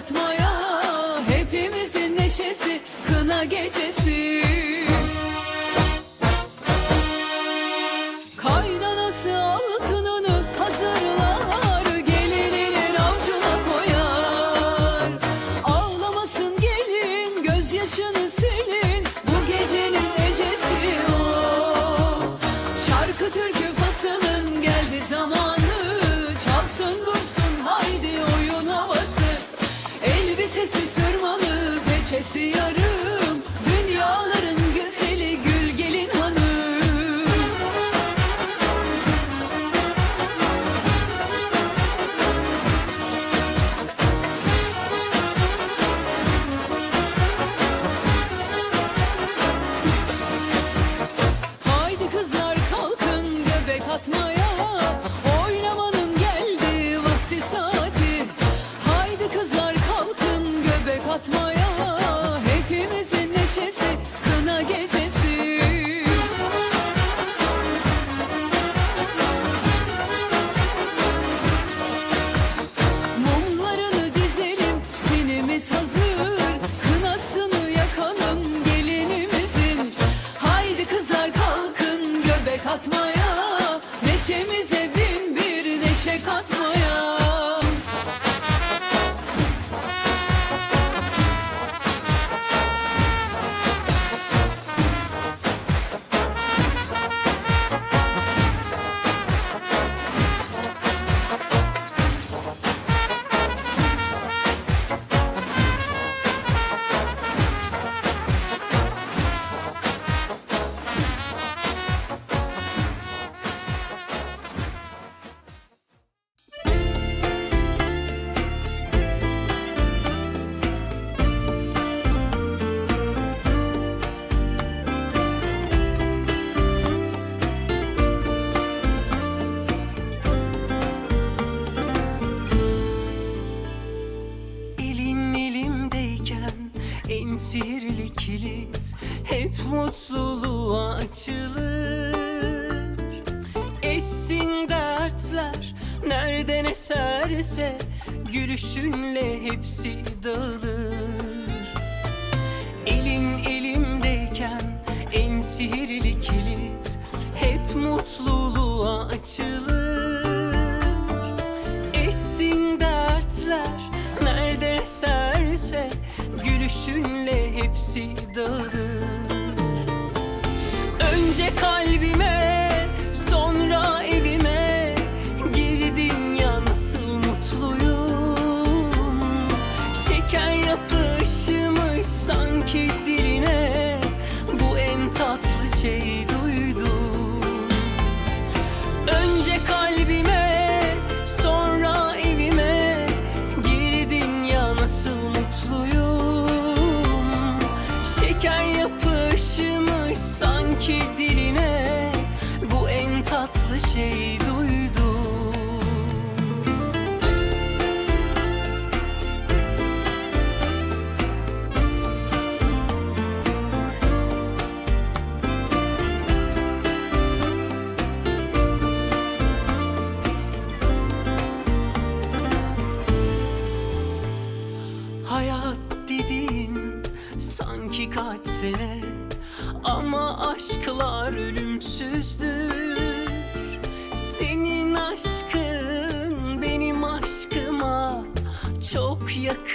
anlatmaya Hepimizin neşesi kına gecesi. Kaynanası altınını hazırlar Gelininin avcuna koyar. Ağlamasın gelin gözyaşını silin. Sesi Gülüşünle hepsi dağılır. Elin elimdeyken en sihirli kilit Hep mutluluğa açılır. Essin dertler nerede eserse Gülüşünle hepsi dağılır. Önce kalbi taşımış sanki diline. Bu en tatlı şeydi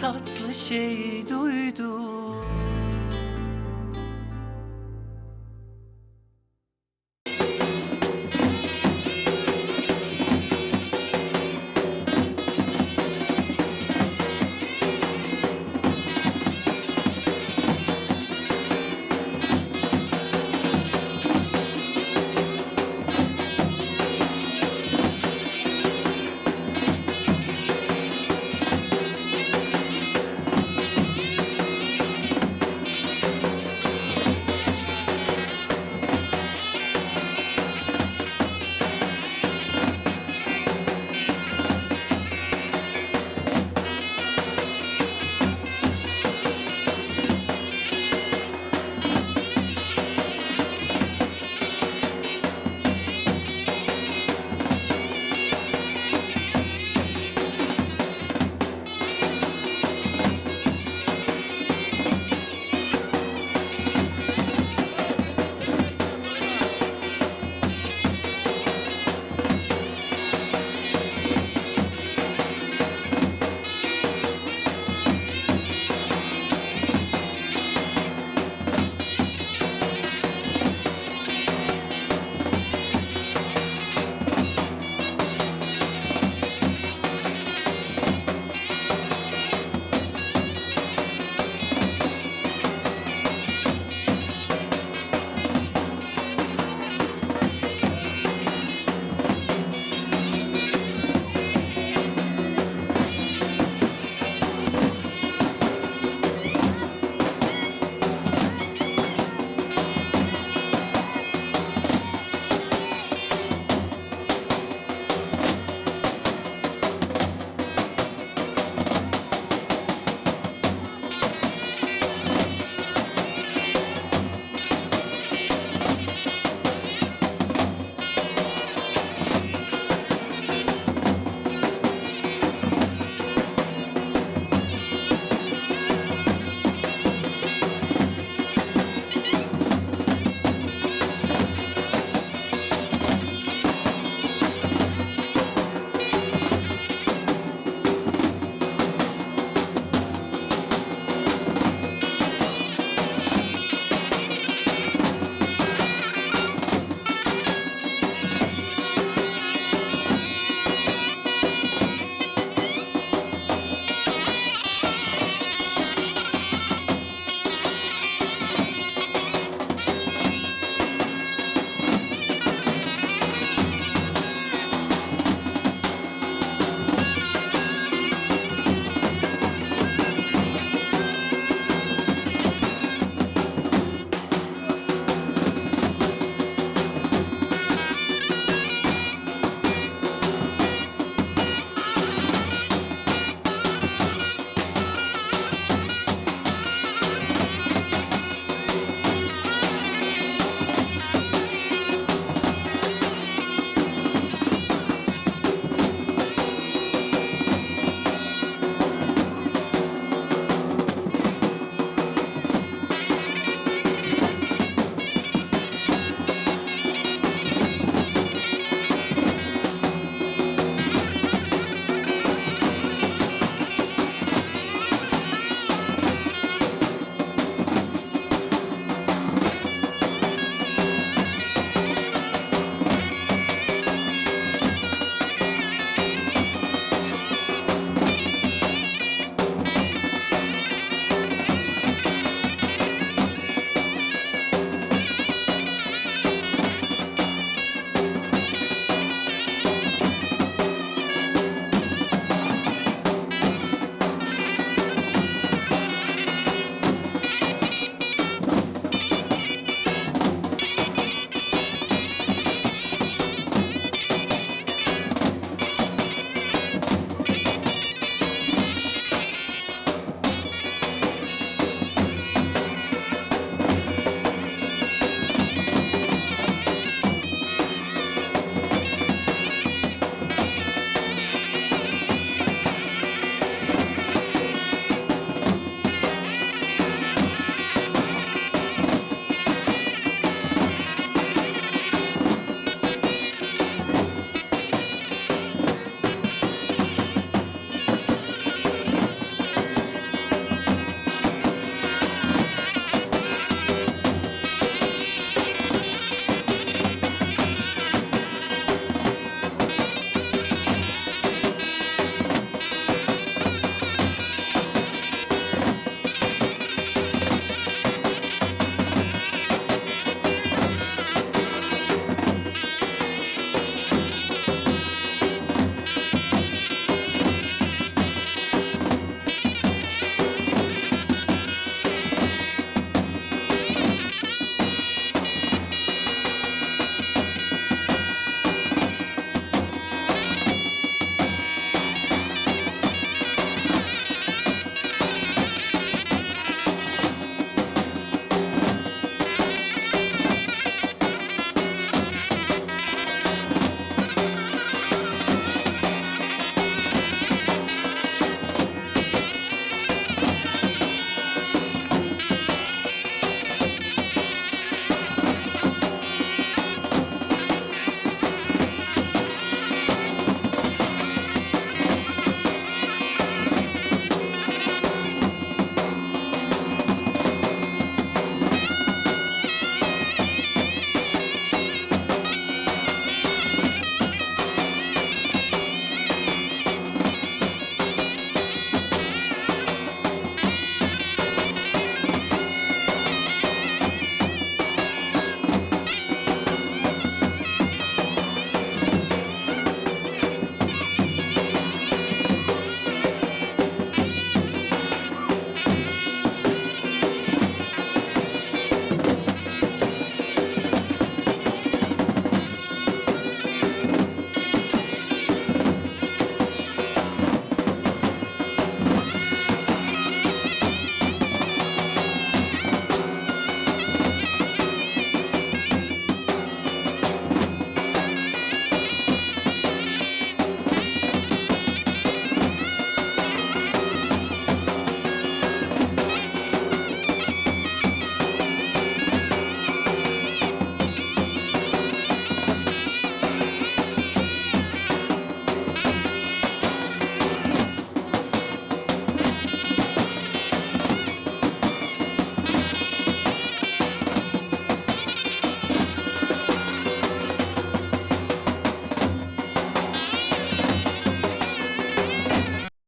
tatlı şey duydum